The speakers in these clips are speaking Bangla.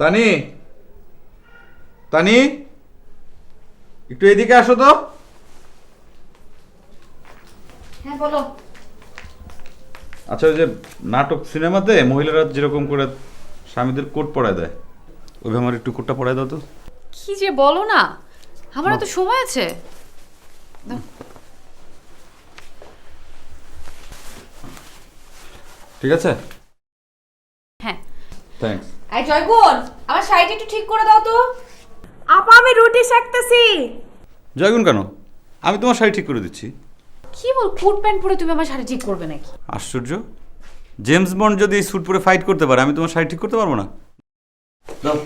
তানি? তানি? একটু এদিকে আসো তো। হ্যাঁ বলো। আচ্ছা ওই যে নাটক সিনেমাতে মহিলারা যেরকম করে স্বামীদের কোট পরায় দেয় ওইভাবে আমার একটু কোটটা পরায় দাও তো। কি যে বলো না আমার তো সময় আছে। ঠিক আছে? থ্যাঙ্কস এই জয়গুণ আমার শাড়িটা একটু ঠিক করে দাও তো। আপা আমি রুটি সেকতেছি। জয়গুণ কেন? আমি তোমার শাড়ি ঠিক করে দিচ্ছি। কি বল কোট প্যান্ট পরে তুমি আমার শাড়ি ঠিক করবে নাকি? আশ্চর্য। জেমস বন্ড যদি এই স্যুট পরে ফাইট করতে পারে আমি তোমার শাড়ি ঠিক করতে পারব না? দাও।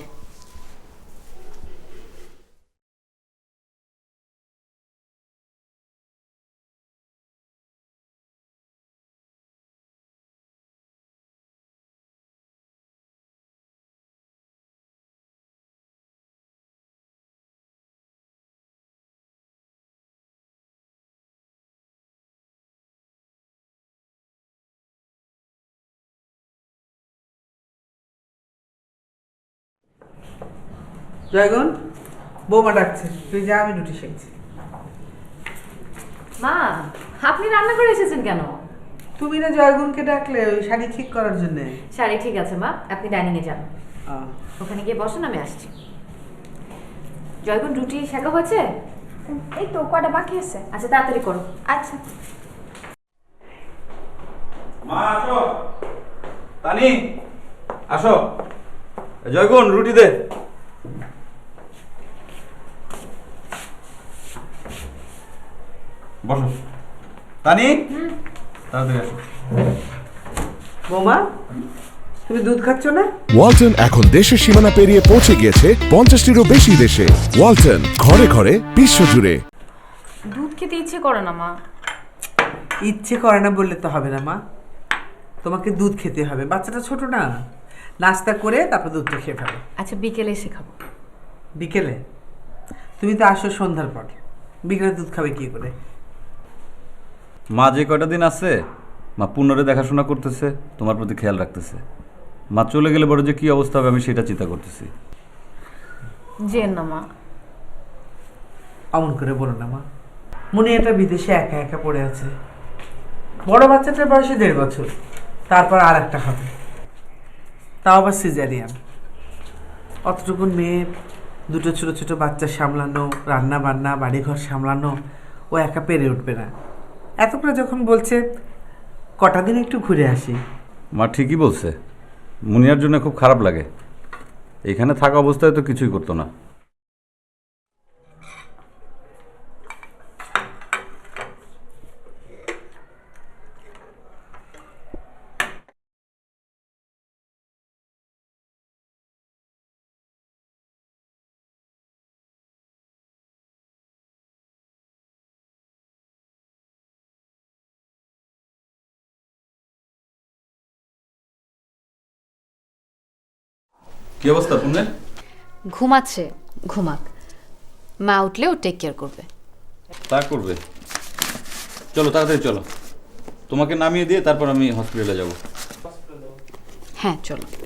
জয়গুণ বৌমা ডাকছে তুই যা আমি রুটি শেখছি মা আপনি রান্না করে এসেছেন কেন? তুমি না জয়গুণকে ডাকলে ওই শাড়ি ঠিক করার জন্য। শাড়ি ঠিক আছে মা আপনি ডাইনিং এ যান ওখানে গিয়ে বসেন আমি আসছি। জয়গুণ রুটি শেখা হয়েছে? এই তো কটা বাকি আছে? আচ্ছা তাড়াতাড়ি করো। আচ্ছা। মা আসো। তানি আসো। জয়গুণ রুটি দে। বসো। তানি? তাড়াতাড়ি আসো। বৌমা তুমি দুধ খাচ্ছ না? ওয়ালটন এখন দেশের সীমানা পেরিয়ে পৌঁছে গিয়েছে পঞ্চাশটিরও বেশি দেশে। ওয়ালটন ঘরে ঘরে বিশ্বজুড়ে দুধ খেতে ইচ্ছে করে না মা। ইচ্ছে করে না বললে তো হবে না মা। তোমাকে দুধ খেতে হবে। বাচ্চাটা ছোট না। নাস্তা করে তারপর দুধটা খেয়ে ফেলো। আচ্ছা বিকেলে এসে খাব। বিকেলে? তুমি তো আসো সন্ধ্যার পর। বিকেলে দুধ খাবে কি করে? মা যে কয়টা দিন আছে? মা পুনরে দেখাশোনা করতেছে তোমার প্রতি খেয়াল রাখতেছে। মা চলে গেলে বড় যে কি অবস্থা হবে আমি সেটা চিন্তা করতেছি। জেন না মা। অমন করে বলো না মা। মনে এটা বিদেশে একা একা পড়ে আছে। বড় বাচ্চাটার বয়সে দেড় বছর। তারপর আর একটা হবে। তাও আবার সিজারিয়ান অতটুকুন মেয়ে দুটো ছোট ছোট বাচ্চা সামলানো রান্না বান্না বাড়িঘর সামলানো ও একা পেরে উঠবে না। এত করে যখন বলছে, কটা দিন একটু ঘুরে আসি? মা ঠিকই বলছে। মুনিয়ার জন্য খুব খারাপ লাগে। এখানে থাকা অবস্থায় তো কিছুই করতো না। কি অবস্থা পুনের ঘুমাচ্ছে ঘুমাক। মা উঠলেও টেক কেয়ার করবে। তা করবে। চলো তাড়াতাড়ি চলো। তোমাকে নামিয়ে দিয়ে তারপর আমি হসপিটালে যাব। হ্যাঁ চলো।